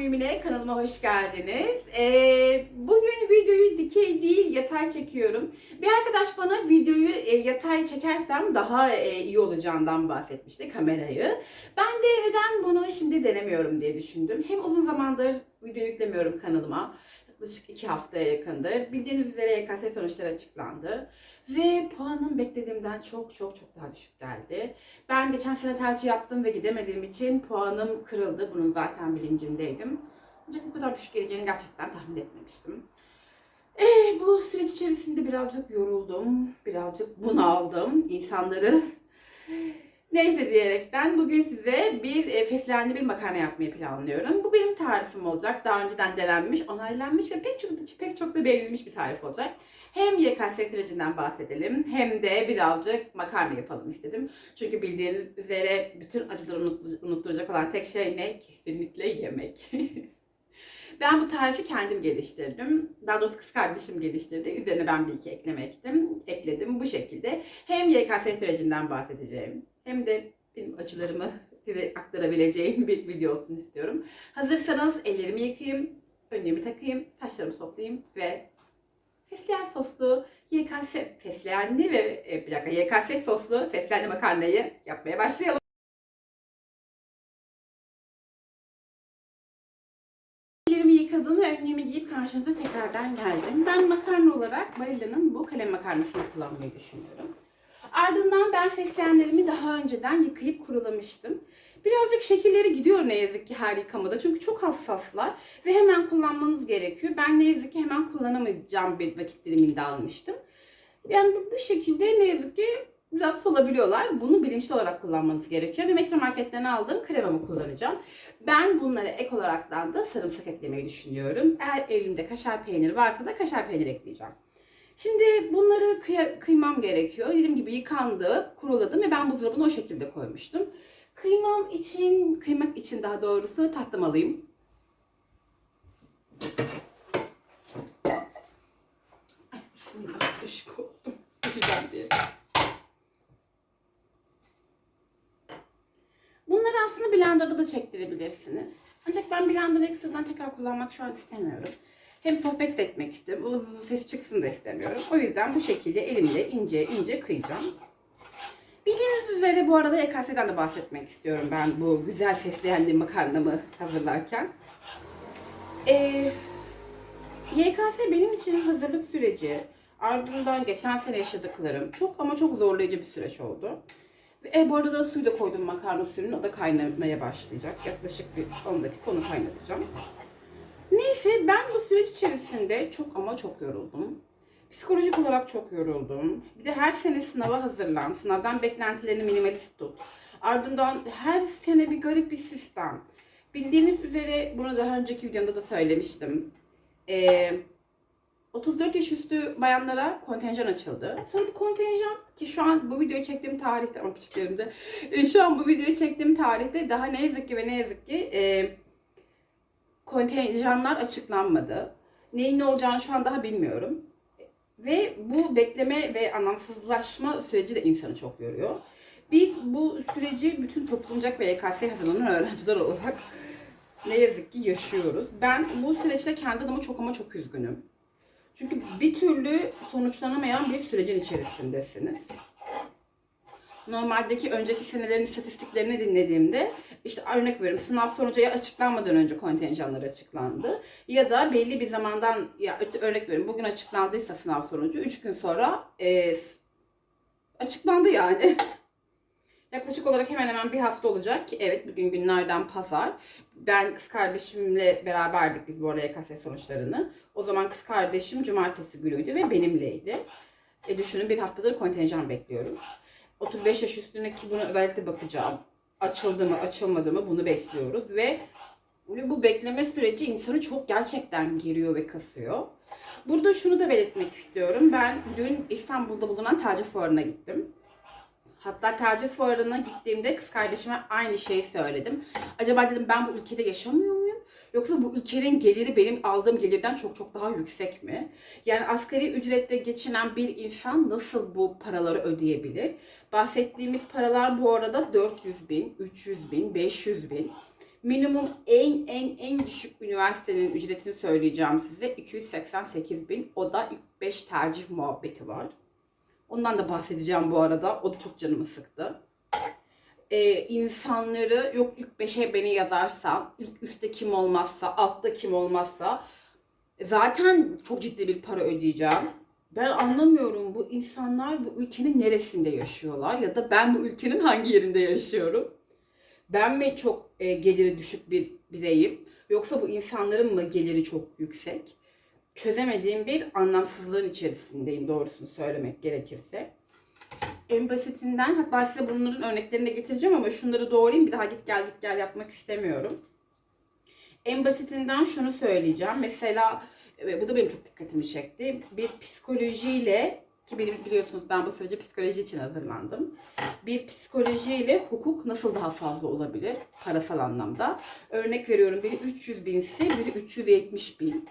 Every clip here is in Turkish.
Mümine kanalıma hoş geldiniz. Ee, bugün videoyu dikey değil yatay çekiyorum. Bir arkadaş bana videoyu e, yatay çekersem daha e, iyi olacağından bahsetmişti kamerayı. Ben de neden bunu şimdi denemiyorum diye düşündüm. Hem uzun zamandır video yüklemiyorum kanalıma. Yaklaşık iki haftaya yakındır. Bildiğiniz üzere YKS sonuçları açıklandı. Ve puanım beklediğimden çok çok çok daha düşük geldi. Ben geçen sene tercih yaptım ve gidemediğim için puanım kırıldı. Bunun zaten bilincindeydim. Ancak bu kadar düşük geleceğini gerçekten tahmin etmemiştim. Ee, bu süreç içerisinde birazcık yoruldum, birazcık bunaldım insanları. Neyse diyerekten bugün size bir e, fesleğenli bir makarna yapmayı planlıyorum. Bu benim tarifim olacak. Daha önceden denenmiş, onaylanmış ve pek çok, pek çok da beğenilmiş bir tarif olacak. Hem YKS sürecinden bahsedelim hem de birazcık makarna yapalım istedim. Çünkü bildiğiniz üzere bütün acıları unut- unutturacak olan tek şey ne? Kesinlikle yemek. ben bu tarifi kendim geliştirdim. Daha doğrusu kız kardeşim geliştirdi. Üzerine ben bir iki ekleme ektim. Ekledim bu şekilde. Hem YKS sürecinden bahsedeceğim hem de benim acılarımı size aktarabileceğim bir video olsun istiyorum. Hazırsanız ellerimi yıkayayım, önlüğümü takayım, saçlarımı toplayayım ve fesleğen soslu YKS fesleğenli ve e, bir dakika YKS soslu fesleğenli makarnayı yapmaya başlayalım. Karşınıza tekrardan geldim. Ben makarna olarak Barilla'nın bu kalem makarnasını kullanmayı düşünüyorum. Ardından ben fesleğenlerimi daha önceden yıkayıp kurulamıştım. Birazcık şekilleri gidiyor ne yazık ki her yıkamada. Çünkü çok hassaslar ve hemen kullanmanız gerekiyor. Ben ne yazık ki hemen kullanamayacağım bir vakit diliminde almıştım. Yani bu- şekilde ne yazık ki biraz solabiliyorlar. Bunu bilinçli olarak kullanmanız gerekiyor. Bir metro marketten aldığım kremamı kullanacağım. Ben bunlara ek olaraktan da sarımsak eklemeyi düşünüyorum. Eğer elimde kaşar peyniri varsa da kaşar peyniri ekleyeceğim. Şimdi bunları kıya- kıymam gerekiyor. Dediğim gibi yıkandı, kuruladım ve ben buzdolabına o şekilde koymuştum. Kıymam için, kıymak için daha doğrusu tatlım alayım. Ay, bismillah, düşük oldum. Diye. Bunları aslında blenderda da çektirebilirsiniz. Ancak ben blenderı ekstradan tekrar kullanmak şu an istemiyorum. Hem sohbet de etmek istiyorum. Vız vız ses çıksın da istemiyorum. O yüzden bu şekilde elimle ince ince kıyacağım. Bildiğiniz üzere bu arada EKS'den de bahsetmek istiyorum ben bu güzel fesleğenli makarnamı hazırlarken. Ee, YKS benim için hazırlık süreci, ardından geçen sene yaşadıklarım çok ama çok zorlayıcı bir süreç oldu. E, bu arada suyu da koydum makarna suyunun, o da kaynamaya başlayacak. Yaklaşık bir 10 dakika onu kaynatacağım. Neyse ben bu süreç içerisinde çok ama çok yoruldum. Psikolojik olarak çok yoruldum. Bir de her sene sınava hazırlan. Sınavdan beklentilerini minimalist tut. Ardından her sene bir garip bir sistem. Bildiğiniz üzere bunu daha önceki videomda da söylemiştim. Ee, 34 yaş üstü bayanlara kontenjan açıldı. Sonra bu kontenjan ki şu an bu videoyu çektiğim tarihte ama küçüklerimde e, şu an bu videoyu çektiğim tarihte daha ne yazık ki ve ne yazık ki e, kontenjanlar açıklanmadı. Neyin ne olacağını şu an daha bilmiyorum. Ve bu bekleme ve anlamsızlaşma süreci de insanı çok yoruyor. Biz bu süreci bütün toplumcak ve YKS hazırlanan öğrenciler olarak ne yazık ki yaşıyoruz. Ben bu süreçte kendi adıma çok ama çok üzgünüm. Çünkü bir türlü sonuçlanamayan bir sürecin içerisindesiniz. Normaldeki önceki senelerin istatistiklerini dinlediğimde işte örnek veriyorum sınav sonucu ya açıklanmadan önce kontenjanlar açıklandı ya da belli bir zamandan ya örnek veriyorum bugün açıklandıysa sınav sonucu 3 gün sonra e, açıklandı yani. Yaklaşık olarak hemen hemen bir hafta olacak ki evet bugün günlerden pazar. Ben kız kardeşimle beraberdik biz bu arada YKS sonuçlarını. O zaman kız kardeşim cumartesi günüydü ve benimleydi. E düşünün bir haftadır kontenjan bekliyorum. 35 yaş üstündeki bunu özellikle bakacağım. Açıldı mı açılmadı mı bunu bekliyoruz ve ve bu bekleme süreci insanı çok gerçekten geriyor ve kasıyor. Burada şunu da belirtmek istiyorum. Ben dün İstanbul'da bulunan Taci Fuarı'na gittim. Hatta Taci Fuarı'na gittiğimde kız kardeşime aynı şeyi söyledim. Acaba dedim ben bu ülkede yaşamıyor muyum? Yoksa bu ülkenin geliri benim aldığım gelirden çok çok daha yüksek mi? Yani asgari ücretle geçinen bir insan nasıl bu paraları ödeyebilir? Bahsettiğimiz paralar bu arada 400 bin, 300 bin, 500 bin. Minimum en en en düşük üniversitenin ücretini söyleyeceğim size. 288 bin. O da ilk 5 tercih muhabbeti var. Ondan da bahsedeceğim bu arada. O da çok canımı sıktı. Ee, insanları yok ilk 5'e beni yazarsa, ilk üstte kim olmazsa, altta kim olmazsa zaten çok ciddi bir para ödeyeceğim. Ben anlamıyorum bu insanlar bu ülkenin neresinde yaşıyorlar ya da ben bu ülkenin hangi yerinde yaşıyorum? Ben mi çok e, geliri düşük bir bireyim yoksa bu insanların mı geliri çok yüksek? Çözemediğim bir anlamsızlığın içerisindeyim doğrusunu söylemek gerekirse. En basitinden hatta size bunların örneklerini de getireceğim ama şunları doğrayayım bir daha git gel git gel yapmak istemiyorum. En basitinden şunu söyleyeceğim. Mesela e, bu da benim çok dikkatimi çekti. Bir psikolojiyle ki benim biliyorsunuz ben bu sürece psikoloji için hazırlandım. Bir psikolojiyle hukuk nasıl daha fazla olabilir parasal anlamda? Örnek veriyorum biri 300 binse biri 370 bin.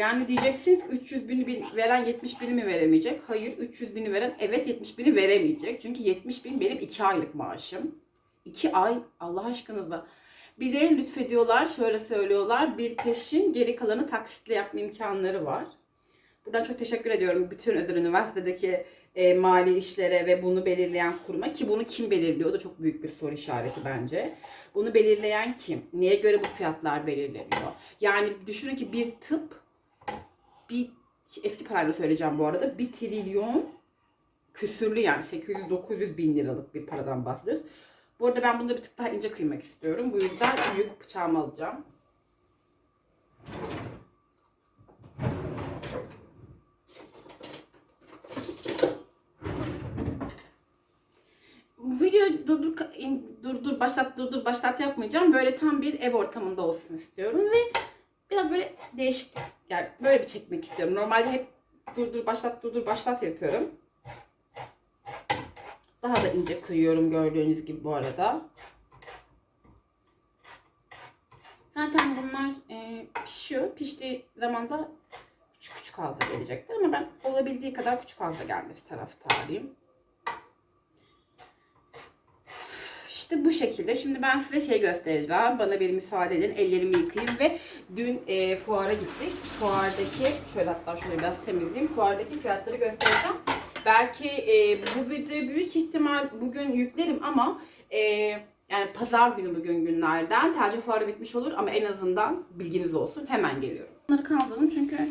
Yani diyeceksiniz ki 300 bini bin veren 70 bini mi veremeyecek? Hayır 300 bini veren evet 70 bini veremeyecek. Çünkü 70 bin benim 2 aylık maaşım. 2 ay Allah aşkınıza. Bir de lütfediyorlar şöyle söylüyorlar bir peşin geri kalanı taksitle yapma imkanları var. Buradan çok teşekkür ediyorum bütün özel üniversitedeki e, mali işlere ve bunu belirleyen kuruma ki bunu kim belirliyor da çok büyük bir soru işareti bence. Bunu belirleyen kim? Neye göre bu fiyatlar belirleniyor? Yani düşünün ki bir tıp bir eski parayla söyleyeceğim bu arada bir trilyon küsürlü yani 800-900 bin liralık bir paradan bahsediyoruz. Bu arada ben bunları bir tık daha ince kıymak istiyorum. Bu yüzden büyük bıçağımı alacağım. Videoyu durdur, durdur, başlat, durdur, başlat yapmayacağım. Böyle tam bir ev ortamında olsun istiyorum ve biraz böyle değişik, yani böyle bir çekmek istiyorum. Normalde hep durdur, başlat, durdur, başlat yapıyorum. Daha da ince kıyıyorum gördüğünüz gibi bu arada. Zaten bunlar e, pişiyor. Piştiği zaman da küçük küçük hazda gelecektir. Ama ben olabildiği kadar küçük hazda gelmesi taraftarıyım. İşte bu şekilde. Şimdi ben size şey göstereceğim. Bana bir müsaade edin. Ellerimi yıkayayım ve dün e, fuara gittik. Fuardaki, şöyle hatta şunu biraz temizleyeyim. Fuardaki fiyatları göstereceğim. Belki e, bu videoyu büyük ihtimal bugün yüklerim ama e, yani pazar günü bugün günlerden tercih fuarı bitmiş olur ama en azından bilginiz olsun. Hemen geliyorum. Bunları kaldırdım çünkü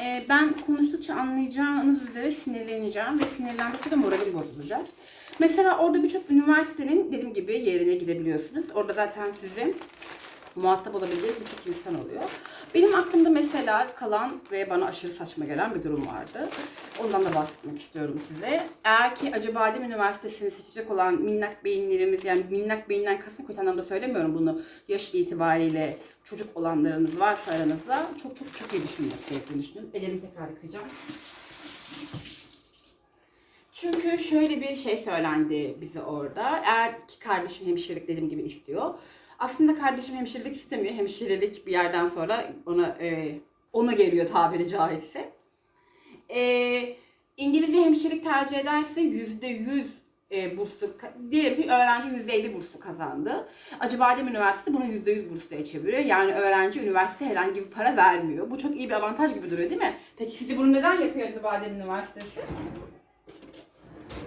e, ben konuştukça anlayacağınız üzere sinirleneceğim ve sinirlendikçe de moralim bozulacak. Mesela orada birçok üniversitenin dediğim gibi yerine gidebiliyorsunuz. Orada zaten sizin muhatap olabileceğiniz birçok insan oluyor. Benim aklımda mesela kalan ve bana aşırı saçma gelen bir durum vardı. Ondan da bahsetmek istiyorum size. Eğer ki Acıbadem Üniversitesi'ni seçecek olan minnak beyinlerimiz yani minnak beyinden kasım kötü anlamda söylemiyorum bunu. Yaş itibariyle çocuk olanlarınız varsa aranızda çok çok çok iyi düşünmek gerektiğini düşünüyorum. Ellerimi tekrar yıkayacağım. Çünkü şöyle bir şey söylendi bize orada. Eğer ki kardeşim hemşirelik dediğim gibi istiyor. Aslında kardeşim hemşirelik istemiyor. Hemşirelik bir yerden sonra ona e, ona geliyor tabiri caizse. E, İngilizce hemşirelik tercih ederse yüzde yüz e, burslu, diyelim ki öğrenci yüzde elli burslu kazandı. Acıbadem Üniversitesi bunu yüzde yüz bursluya çeviriyor. Yani öğrenci üniversite herhangi bir para vermiyor. Bu çok iyi bir avantaj gibi duruyor değil mi? Peki sizce bunu neden yapıyor Acıbadem Üniversitesi?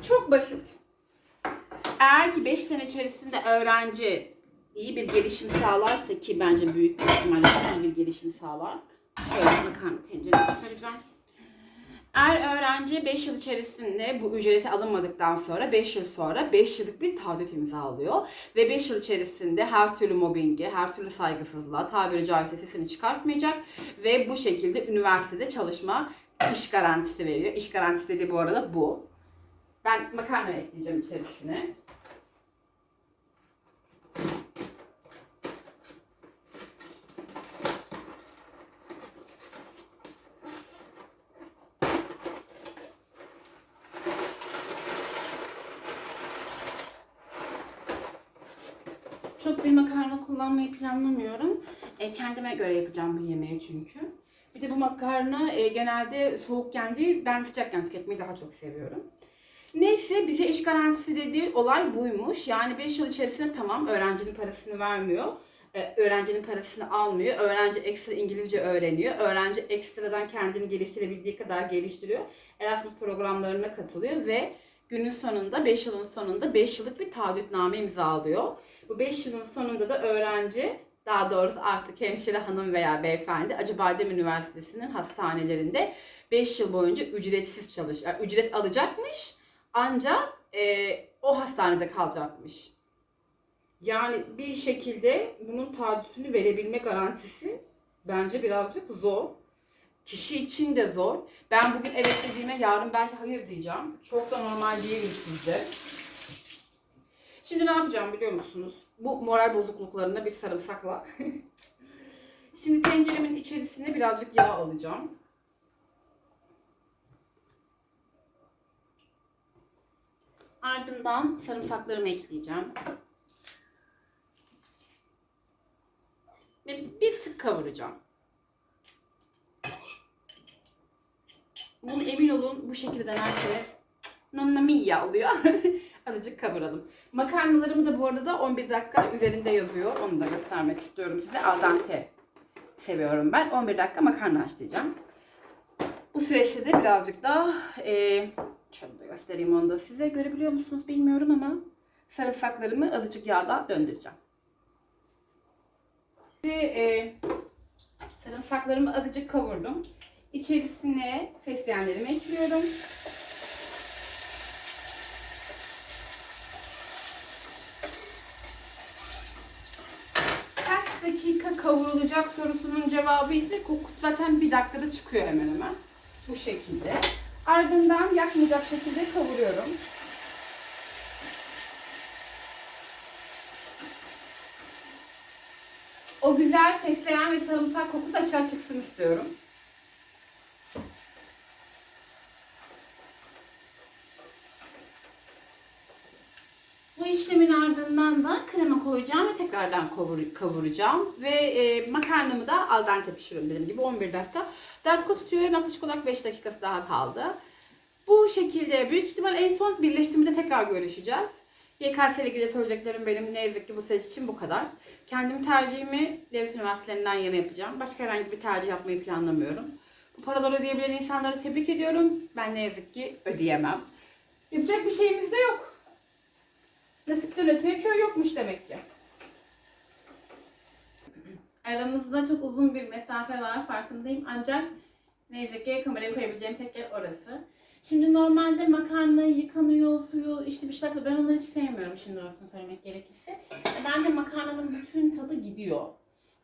Çok basit. Eğer ki 5 sene içerisinde öğrenci iyi bir gelişim sağlarsa ki bence büyük bir ihtimalle iyi bir gelişim sağlar. Şöyle makarna tenceremi çıkaracağım. Eğer öğrenci 5 yıl içerisinde bu ücreti alınmadıktan sonra 5 yıl sonra 5 yıllık bir taahhüt imzalıyor. Ve 5 yıl içerisinde her türlü mobbingi, her türlü saygısızlığa tabiri caizse sesini çıkartmayacak. Ve bu şekilde üniversitede çalışma iş garantisi veriyor. İş garantisi dediği bu arada bu. Ben makarna ekleyeceğim içerisine. Çok bir makarna kullanmayı planlamıyorum. E, kendime göre yapacağım bu yemeği çünkü. Bir de bu makarna e, genelde soğukken değil, ben sıcakken tüketmeyi daha çok seviyorum. Neyse bize iş garantisi dediği olay buymuş. Yani 5 yıl içerisinde tamam öğrencinin parasını vermiyor. e, öğrencinin parasını almıyor. Öğrenci ekstra İngilizce öğreniyor. Öğrenci ekstradan kendini geliştirebildiği kadar geliştiriyor. Erasmus programlarına katılıyor ve günün sonunda 5 yılın sonunda 5 yıllık bir taahhütname imzalıyor. Bu 5 yılın sonunda da öğrenci daha doğrusu artık hemşire hanım veya beyefendi Acıbadem Üniversitesi'nin hastanelerinde 5 yıl boyunca ücretsiz çalış, yani ücret alacakmış ancak e, o hastanede kalacakmış. Yani bir şekilde bunun taahhütünü verebilme garantisi bence birazcık zor. Kişi için de zor. Ben bugün evet dediğime yarın belki hayır diyeceğim. Çok da normal değil sizce. Şimdi ne yapacağım biliyor musunuz? Bu moral bozukluklarına bir sarımsakla. Şimdi tenceremin içerisine birazcık yağ alacağım. Ardından sarımsaklarımı ekleyeceğim. Ve bir tık kavuracağım. Bunu emin olun bu şekilde denerseniz nonna mia oluyor. Azıcık kavuralım. Makarnalarımı da bu arada 11 dakika üzerinde yazıyor. Onu da göstermek istiyorum size. Al dente seviyorum ben. 11 dakika makarna haşlayacağım. Bu süreçte de birazcık da e, şöyle de göstereyim onu da size. Görebiliyor musunuz bilmiyorum ama sarımsaklarımı azıcık yağda döndüreceğim. Şimdi e, sarımsaklarımı azıcık kavurdum. İçerisine fesleğenlerimi ekliyorum. Kaç dakika kavrulacak sorusunun cevabı ise kokusu zaten bir dakikada çıkıyor hemen hemen. Bu şekilde. Ardından yakmayacak şekilde kavuruyorum. O güzel fesleğen ve sarımsak kokusu açığa çıksın istiyorum. Bu işlemin ardından da krema koyacağım ve tekrardan kavur- kavuracağım. Ve e, makarnamı da al dente pişiriyorum dediğim gibi 11 dakika. Dakika tutuyorum yaklaşık olarak 5 dakikası daha kaldı. Bu şekilde büyük ihtimal en son birleştiğimde tekrar görüşeceğiz. YKS ile ilgili söyleyeceklerim benim ne yazık ki bu seç için bu kadar. Kendim tercihimi devlet üniversitelerinden yana yapacağım. Başka herhangi bir tercih yapmayı planlamıyorum. Bu paraları ödeyebilen insanları tebrik ediyorum. Ben ne yazık ki ödeyemem. Yapacak bir şeyimiz de yok. Nasipten öteye köy yokmuş demek ki. Aramızda çok uzun bir mesafe var farkındayım ancak ne yazık ki kamerayı koyabileceğim tek yer orası. Şimdi normalde makarna yıkanıyor, suyu işte bir şeyler ben onları hiç sevmiyorum şimdi doğrusunu söylemek gerekirse. Ben de makarnanın bütün tadı gidiyor.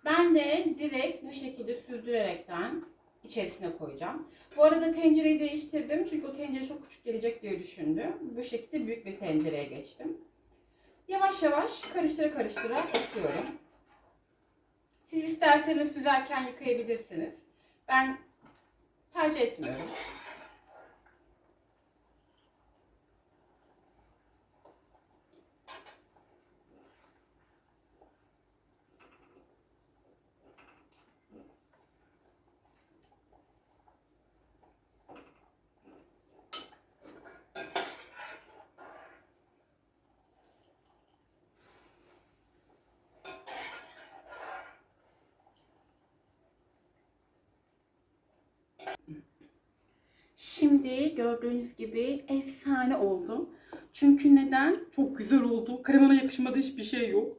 Ben de direkt bu şekilde sürdürerekten içerisine koyacağım. Bu arada tencereyi değiştirdim çünkü o tencere çok küçük gelecek diye düşündüm. Bu şekilde büyük bir tencereye geçtim. Yavaş yavaş karıştıra karıştıra ekliyorum. Siz isterseniz süzerken yıkayabilirsiniz. Ben tercih etmiyorum. Şimdi gördüğünüz gibi efsane oldu. Çünkü neden? Çok güzel oldu. Kremana yakışmadı hiçbir şey yok.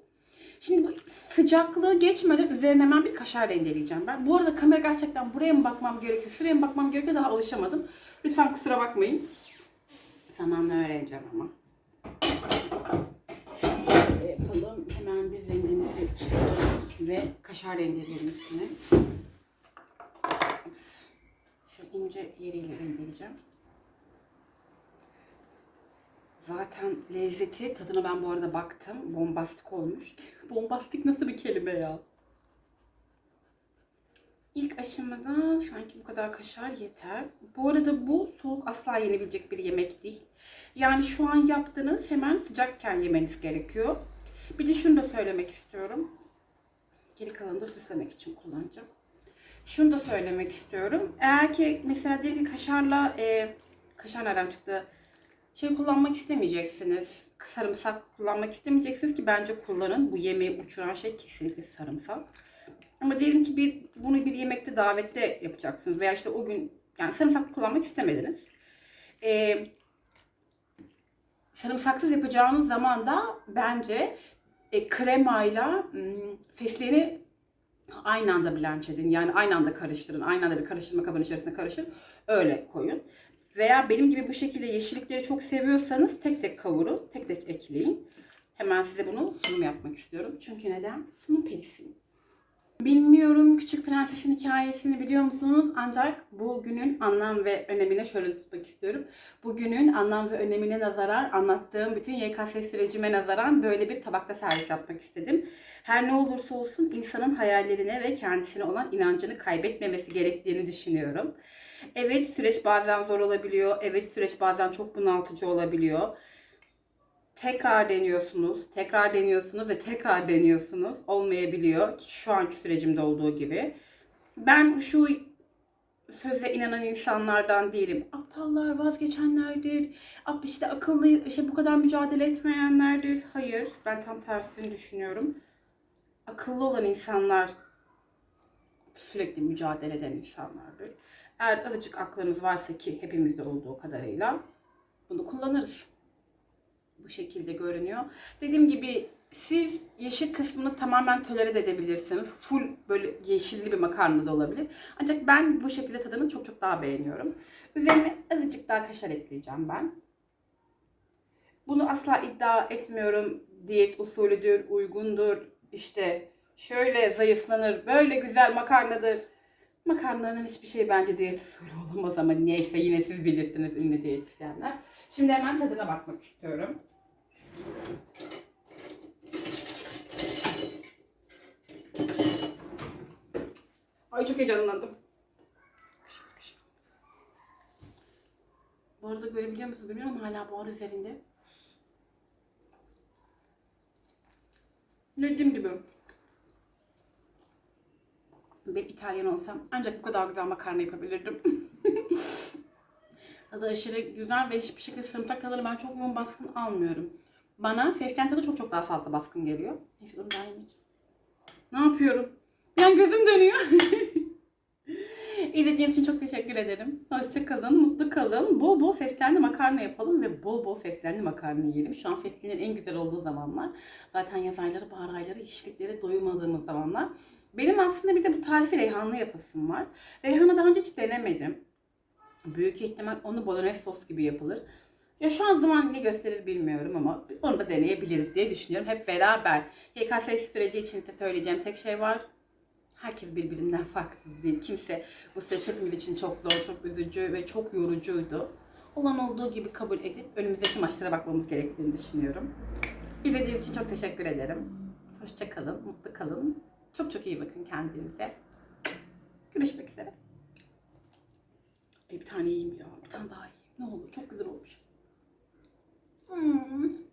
Şimdi bu sıcaklığı geçmeden üzerine hemen bir kaşar rendeleyeceğim ben. Bu arada kamera gerçekten buraya mı bakmam gerekiyor, şuraya mı bakmam gerekiyor daha alışamadım. Lütfen kusura bakmayın. Zamanla öğreneceğim ama. Yapalım. Hemen bir rengimizi çıkaralım ve kaşar rendeleyelim üstüne. İnce yeriyle rendeleyeceğim. Zaten lezzeti, tadına ben bu arada baktım. Bombastik olmuş. Bombastik nasıl bir kelime ya? İlk aşamada sanki bu kadar kaşar yeter. Bu arada bu soğuk asla yenebilecek bir yemek değil. Yani şu an yaptığınız hemen sıcakken yemeniz gerekiyor. Bir de şunu da söylemek istiyorum. Geri kalanını da süslemek için kullanacağım. Şunu da söylemek istiyorum. Eğer ki mesela diyelim ki kaşarla e, kaşar nereden çıktı? şey kullanmak istemeyeceksiniz. Sarımsak kullanmak istemeyeceksiniz ki bence kullanın. Bu yemeği uçuran şey kesinlikle sarımsak. Ama diyelim ki bir bunu bir yemekte davette yapacaksınız veya işte o gün yani sarımsak kullanmak istemediniz. Ee, sarımsaksız yapacağınız zaman da bence e, kremayla fesleğeni aynı anda blanch edin. Yani aynı anda karıştırın. Aynı anda bir karıştırma kabının içerisine karıştırın. Öyle koyun. Veya benim gibi bu şekilde yeşillikleri çok seviyorsanız tek tek kavurun. Tek tek ekleyin. Hemen size bunu sunum yapmak istiyorum. Çünkü neden? Sunum perisiyim. Bilmiyorum Küçük Prenses'in hikayesini biliyor musunuz? Ancak bugünün anlam ve önemine şöyle tutmak istiyorum. Bugünün anlam ve önemine nazaran anlattığım bütün YKS sürecime nazaran böyle bir tabakta servis yapmak istedim. Her ne olursa olsun insanın hayallerine ve kendisine olan inancını kaybetmemesi gerektiğini düşünüyorum. Evet süreç bazen zor olabiliyor. Evet süreç bazen çok bunaltıcı olabiliyor tekrar deniyorsunuz, tekrar deniyorsunuz ve tekrar deniyorsunuz. Olmayabiliyor ki şu anki sürecimde olduğu gibi. Ben şu söze inanan insanlardan değilim. Aptallar, vazgeçenlerdir. İşte akıllı, işte bu kadar mücadele etmeyenlerdir. Hayır, ben tam tersini düşünüyorum. Akıllı olan insanlar sürekli mücadele eden insanlardır. Eğer azıcık aklınız varsa ki hepimizde olduğu kadarıyla bunu kullanırız bu şekilde görünüyor. Dediğim gibi siz yeşil kısmını tamamen tolere de edebilirsiniz. Full böyle yeşilli bir makarna da olabilir. Ancak ben bu şekilde tadını çok çok daha beğeniyorum. Üzerine azıcık daha kaşar ekleyeceğim ben. Bunu asla iddia etmiyorum. Diyet usulüdür, uygundur. İşte şöyle zayıflanır, böyle güzel makarnadır. Makarnanın hiçbir şey bence diyet usulü olamaz ama niyeyse yine siz bilirsiniz ünlü diyetisyenler. Şimdi hemen tadına bakmak istiyorum. Ay çok heyecanlandım. Bu arada görebiliyor musunuz bilmiyorum ama hala buhar üzerinde. Dediğim gibi ben İtalyan olsam ancak bu kadar güzel makarna yapabilirdim. Tadı aşırı güzel ve hiçbir şekilde sarımsak tadını ben çok yoğun baskın almıyorum. Bana fesleğen tadı çok çok daha fazla baskın geliyor. Neyse bunu daha yemeyeceğim. Ne yapıyorum? Bir an gözüm dönüyor. İzlediğiniz için çok teşekkür ederim. Hoşça kalın, mutlu kalın. Bol bol fesleğenli makarna yapalım ve bol bol fesleğenli makarna yiyelim. Şu an fesleğenin en güzel olduğu zamanlar. Zaten yaz ayları, bahar ayları, yeşilliklere doymadığımız zamanlar. Benim aslında bir de bu tarifi reyhanlı yapasım var. Reyhanı daha önce hiç denemedim. Büyük ihtimal onu bolognese sos gibi yapılır. Ya şu an zaman ne gösterir bilmiyorum ama onu da deneyebiliriz diye düşünüyorum. Hep beraber. YKS süreci için de söyleyeceğim tek şey var. Herkes birbirinden farksız değil. Kimse bu süreç hepimiz için çok zor, çok üzücü ve çok yorucuydu. Olan olduğu gibi kabul edip önümüzdeki maçlara bakmamız gerektiğini düşünüyorum. İzlediğiniz için çok teşekkür ederim. Hoşça kalın, mutlu kalın. Çok çok iyi bakın kendinize. Görüşmek üzere. Bir tane yiyeyim ya. Bir tane daha yiyeyim. Ne olur çok güzel olmuş. Hmm.